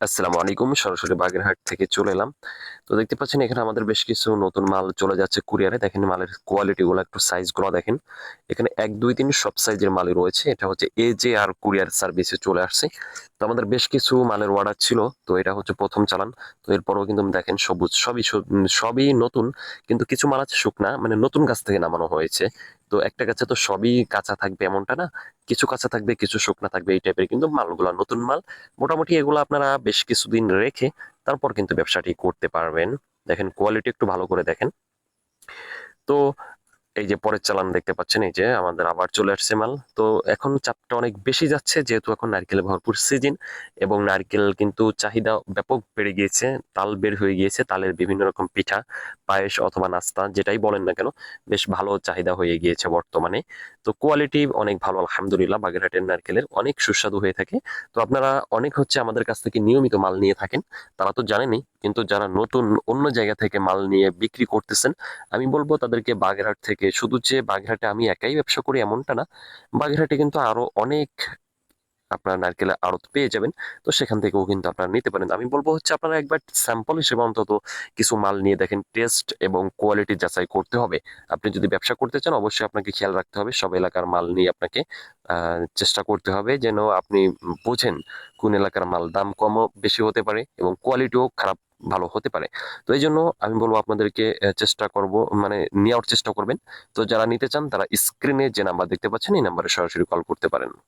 আসসালামু আলাইকুম। সরাসরি বাগেরহাট থেকে চলে এলাম। তো দেখতে পাচ্ছেন, এখানে আমাদের বেশ কিছু নতুন মাল চলে যাচ্ছে কুরিয়ারে। দেখেন মালের কোয়ালিটি গুলো, একটু সাইজগুলো দেখেন। এখানে এক, দুই, তিন সব সাইজের মালই রয়েছে। এটা হচ্ছে এ জে আর কুরিয়ার সার্ভিসে চলে আসছে। তো আমাদের বেশ কিছু মালের অর্ডার ছিল। তো এটা হচ্ছে প্রথম চালান। তো এরপরও কিন্তু দেখেন সবুজ, সবই সবই নতুন। কিন্তু কিছু মাল আছে শুকনা মানে নতুন গাছ থেকে নামানো হয়েছে। তো একটা গাছে তো সবই কাঁচা থাকবে এমনটা না? কিছু কাঁচা থাকবে, কিছু শুকনা থাকবে এই টাইপের কিন্তু মালগুলো। নতুন মাল, মোটামুটি এগুলো আপনারা বেশ কিছুদিন রেখে তারপর কিন্তু ব্যবসাটি করতে পারবেন। দেখেন কোয়ালিটি একটু ভালো করে দেখেন। তো এই যে পরের চালান দেখতে পাচ্ছেন, এই যে আমাদের আবার চলে আসছে মাল। তো এখন চাপটা অনেক বেশি যাচ্ছে, যেহেতু এখন নারকেলে ভরপুর সিজন এবং নারকেল কিন্তু চাহিদা ব্যাপক বেড়ে গিয়েছে, তাল বের হয়ে গিয়েছে, তালের বিভিন্ন রকম পিঠা, পায়েস অথবা নাস্তা যেটাই বলেন না কেন, বেশ ভালো চাহিদা হয়ে গিয়েছে বর্তমানে। তো কোয়ালিটি অনেক ভালো, আলহামদুলিল্লাহ, বাগেরহাটের নারকেলের অনেক সুস্বাদু হয়ে থাকে। তো আপনারা অনেক হচ্ছে আমাদের কাছ থেকে নিয়মিত মাল নিয়ে থাকেন, তারা তো জানেনই, কিন্তু যারা নতুন অন্য জায়গা থেকে মাল নিয়ে বিক্রি করতেছেন, আমি বলব তাদেরকে বাগেরহাট থেকে শুধু যে বাগেরহাটে আমি একাই ব্যবসা করি এমনটা না, বাগেরহাটে কিন্তু আরও অনেক আপনার নারকেলের আড়ত পেয়ে যাবেন, তো সেখান থেকেও কিন্তু আপনারা নিতে পারেন। আমি বলব হচ্ছে আপনারা একবার স্যাম্পল হিসেবে অন্তত কিছু মাল নিয়ে দেখেন টেস্ট এবং কোয়ালিটি যাচাই করতে হবে। আপনি যদি ব্যবসা করতে চান, অবশ্যই আপনাকে খেয়াল রাখতে হবে, সব এলাকার মাল নিয়ে আপনাকে চেষ্টা করতে হবে যেন আপনি বোঝেন কোন এলাকার মাল দাম কমও বেশি হতে পারে এবং কোয়ালিটিও খারাপ ভালো হতে পারে। তো এই জন্য আমি বলব আপনাদেরকে চেষ্টা করব মানে নেওয়ার চেষ্টা করবেন। তো যারা নিতে চান তারা স্ক্রিনে যে নাম্বার দেখতে পাচ্ছেন, এই নাম্বারে সরাসরি কল করতে পারেন।